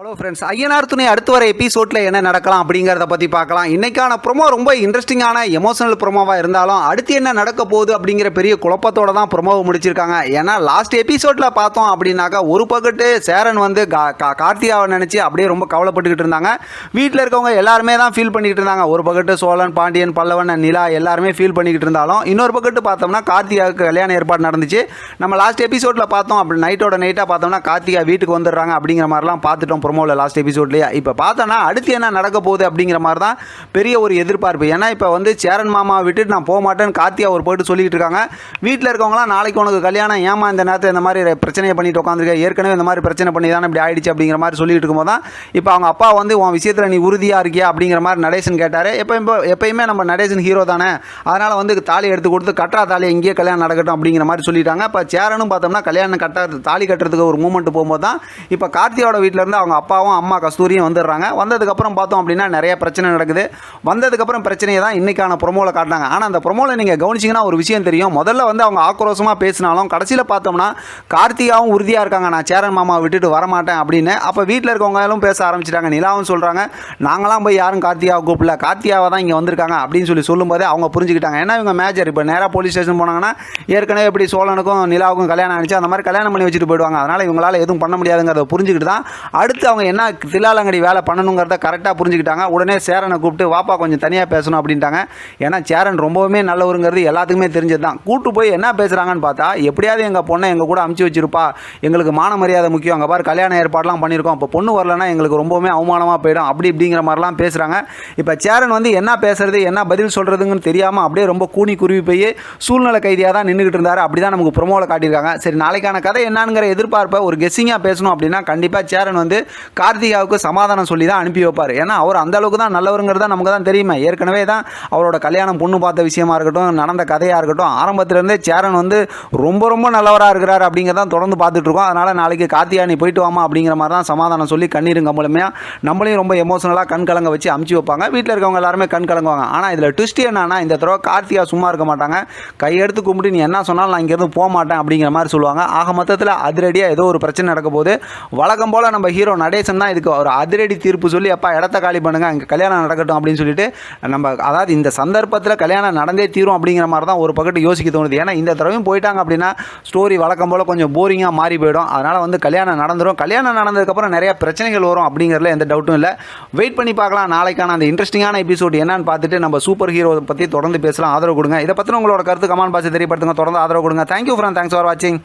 Hello friends Ayyanar துணை அடுத்து வர எபிசோடில் என்ன நடக்கலாம் அப்படிங்கிறத பற்றி பார்க்கலாம். இன்றைக்கான ப்ரொமோ ரொம்ப இன்ட்ரெஸ்டிங்கான எமோஷனல் ப்ரொமோவாக இருந்தாலும் அடுத்து என்ன நடக்க போகுது அப்படிங்கிற பெரிய குழப்பத்தோட தான் ப்ரொமோவை முடிச்சிருக்காங்க. ஏன்னா லாஸ்ட் எபிசோடில் பார்த்தோம் அப்படின்னாக்கா ஒரு பக்கத்து சேரன் வந்து கா- கா- கார்த்திகாவை நினச்சி அப்படியே ரொம்ப கவலைப்பட்டுக்கிட்டு இருந்தாங்க. வீட்டில் இருக்கவங்க எல்லாருமே தான் ஃபீல் பண்ணிக்கிட்டு இருந்தாங்க. ஒரு பக்கத்து சோழன் பாண்டியன் பல்லவன் நிலா எல்லாருமே ஃபீல் பண்ணிக்கிட்டு இருந்தாலும் இன்னொரு பக்கத்து பார்த்தோம்னா கார்த்தியாவுக்கு கல்யாண ஏற்பாடு நடந்துச்சு. நம்ம லாஸ்ட் எபிசோடில் பார்த்தோம் அப்படி நைட்டோட நைட்டாக பார்த்தோம்னா கார்த்திகா வீட்டுக்கு வந்துடுறாங்க அப்படிங்கிற மாதிரிலாம் பார்த்துட்டோம் ப்ரொமோவில் லாஸ்ட் எபிசோட்லேயே இப்போ பார்த்தோன்னா அடுத்து என்ன நடக்க போகுது அப்படிங்கிற மாதிரி தான் பெரிய ஒரு எதிர்பார்ப்பு. ஏன்னா இப்போ வந்து சேரன் மாமா விட்டுட்டு நான் போக மாட்டேன்னு கார்த்திகா ஒரு போயிட்டு சொல்லிக்கிட்டு இருக்காங்க. வீட்டில் இருக்கவங்களாம் நாளைக்கு உனக்கு கல்யாணம். ஏமா இந்த நேரத்தில் இந்த மாதிரி பிரச்சனையை பண்ணிட்டு உட்காந்துருக்க ஏற்கனவே இந்த மாதிரி பிரச்சனை பண்ணி தானே இப்படி ஆயிடுச்சு அப்படிங்கிற மாதிரி சொல்லிட்டு இருக்கும்போது தான் இப்போ அவங்க அப்பா வந்து உன் விஷயத்தில் நீ உறுதியாக இருக்கியா? அப்படிங்கிற மாதிரி நடேசன் கேட்டார். எப்போ இப்போ எப்பயுமே நம்ம நடேசன் ஹீரோ தானே. அதனால் வந்து தாலி எடுத்து கொடுத்து கட்டுறா தாலி இங்கேயே கல்யாணம் நடக்கட்டும் அப்படிங்கிற மாதிரி சொல்லிட்டாங்க. இப்போ சேரனும் பார்த்தோம்னா கல்யாணம் கட்ட தாலி கட்டுறதுக்கு ஒரு மூமெண்ட் போகும்போது தான் இப்போ கார்த்தியோட வீட்டில் அவங்க அவங்க அப்பாவும் அம்மா கஸ்தூரியும் வந்துடுறாங்க. வந்ததுக்கப்புறம் பார்த்தோம் அப்படின்னா நிறைய பிரச்சனை நடக்குது. வந்ததுக்கப்புறம் பிரச்சனையை தான் இன்றைக்கான ப்ரொமோவில் காட்டினாங்க. ஆனால் அந்த ப்ரொமோவில் நீங்கள் கவனிச்சிங்கன்னா ஒரு விஷயம் தெரியும். முதல்ல வந்து அவங்க ஆக்ரோஷமாக பேசினாலும் கடைசியில் பார்த்தோம்னா கார்த்திகாவும் உறுதியாக இருக்காங்க. நான் சேரன் மாமா விட்டுட்டு வரமாட்டேன் அப்படின்னு. அப்போ வீட்டில் இருக்கவங்களும் பேச ஆரம்பிச்சிட்டாங்க. நிலாவும் சொல்கிறாங்க நாங்களாம் போய் யாரும் கார்த்திகாவை கூப்பிடல. கார்த்திகாவை தான் இங்கே வந்திருக்காங்க. அப்படின்னு சொல்லி சொல்லும்போது அவங்க புரிஞ்சுக்கிட்டாங்க. ஏன்னா இவங்க மேஜர் இப்போ நேராக போலீஸ் ஸ்டேஷன் போனாங்கன்னா ஏற்கனவே எப்படி சோழனுக்கும் நிலாவுக்கும் கல்யாணம் ஆனிச்சு அந்த மாதிரி கல்யாணம் பண்ணி வச்சுட்டு போயிடுவாங்க. அதனால் இவங்களால எதுவும் பண்ண முடியாதுங்கிறத புரிஞ்சுக்கிட்டு தான் அடுத்து அவங்க என்ன தில்லாலங்கடி வேலை பண்ணணுங்கிறத கரெக்டாக புரிஞ்சுக்கிட்டாங்க. உடனே சேரனை கூப்பிட்டு வாப்பா கொஞ்சம் தனியாக பேசணும் அப்படின்ட்டாங்க. ஏன்னா சேரன் ரொம்பவுமே நல்லவருங்கிறது எல்லாத்துக்குமே தெரிஞ்சது தான் கூட்டு போய் என்ன பேசுகிறாங்கன்னு பார்த்தா எப்படியாவது எங்கள் பொண்ணை எங்கள் கூட அமுச்சு வச்சிருப்பா. எங்களுக்கு மான மரியாதை முக்கியம். அங்கே பாரு கல்யாண ஏற்பாடுலாம் பண்ணியிருக்கோம். இப்போ பொண்ணு வரலன்னா எங்களுக்கு ரொம்பவுமே அவமானமாக போயிடும். அப்படி இப்படிங்கிற மாதிரிலாம் பேசுகிறாங்க இப்போ சேரன் வந்து என்ன பேசுறது என்ன பதில் சொல்கிறதுங்கன்னு தெரியாமல் அப்படியே ரொம்ப கூணி குருவி போய் சூழ்நிலை கைதியாக தான் நின்றுக்கிட்டு இருந்தார். அப்படி தான் நமக்கு ப்ரொமோவில் காட்டியிருக்காங்க. சரி நாளைக்கான கதை என்னங்கிற எதிர்பார்ப்பை ஒரு கெஸ்ஸிங்காக பேசணும் அப்படின்னா கண்டிப்பாக சேரன் வந்து கார்த்திகாவுக்கு சமாதானம் சொல்லி தான் அனுப்பி வைப்பார். ஏன்னா அவர் அந்த அளவுக்கு தான் நல்லவருங்கிறத நமக்கு தான் தெரியுமே. ஏற்கனவே தான் அவரோட கல்யாணம் பொண்ணு பார்த்த விஷயமா இருக்கட்டும் நடந்த கதையாக இருக்கட்டும் ஆரம்பத்திலேருந்தே சேரன் வந்து ரொம்ப ரொம்ப நல்லவராக இருக்கிறார் அப்படிங்கிறதான் தொடர்ந்து பார்த்துட்டு இருக்கோம். அதனால் நாளைக்கு கார்த்திகா நீ போயிட்டு வாமா அப்படிங்கிற மாதிரி தான் சமாதானம் சொல்லி கண்ணீரும் கம்பளமையாக நம்மளையும் ரொம்ப எமோஷனலாக கண் கலங்க வச்சு அமுச்சு வைப்பாங்க. வீட்டில் இருக்கவங்க எல்லாருமே கண் கலங்குவாங்க. ஆனால் இதில் ட்விஸ்ட் என்னன்னா இந்த தடவை கார்த்திகா சும்மா இருக்க மாட்டாங்க. கையெடுத்து கும்பிட்டு நீ என்ன சொன்னாலும் நான் இங்கேருந்து போக மாட்டேன் அப்படிங்கிற மாதிரி சொல்லுவாங்க. ஆக மொத்தத்தில் அதிரடியாக ஏதோ ஒரு பிரச்சனை நடக்க போது வழக்கம் போல் நம்ம ஹீரோ நடேசன் தான் இதுக்கு ஒரு அதிரடி தீர்ப்பு சொல்லி அப்பா இடத்த காலி பண்ணுங்க அங்கே கல்யாணம் நடக்கட்டும் அப்படின்னு சொல்லிட்டு நம்ம அதாவது இந்த சந்தர்ப்பத்தில் கல்யாணம் நடந்தே தீரும் அப்படிங்கிற மாதிரி தான் ஒரு பக்கத்து யோசிக்க தோணுது. ஏன்னா இந்த தடவையும் போயிட்டாங்க அப்படின்னா ஸ்டோரி வழக்கம் போல் கொஞ்சம் போரிங்காக மாறி போயிடும். அதனால் வந்து கல்யாணம் நடந்துடும் கல்யாணம் நடந்ததுக்கப்புறம் நிறைய பிரச்சனைகள் வரும் அப்படிங்கிறதுல எந்த டவுட்டும் இல்லை. வெயிட் பண்ணி பார்க்கலாம். நாளைக்கான அந்த இன்ட்ரெஸ்டிங்கான எபிசோட் என்னன்னு பார்த்துட்டு நம்ம சூப்பர் ஹீரோ பற்றி தொடர்ந்து பேசலாம். ஆதரவு கொடுங்க. இதை பற்றின உங்களோட கருத்து கமெண்ட் பாக்ஸ் தெரியப்படுத்துங்க. தொடர்ந்து ஆதரவு கொடுங்க. தேங்க்யூ ஃப்ரெண்ட் தேங்க்ஸ் ஃபார் வாட்சிங்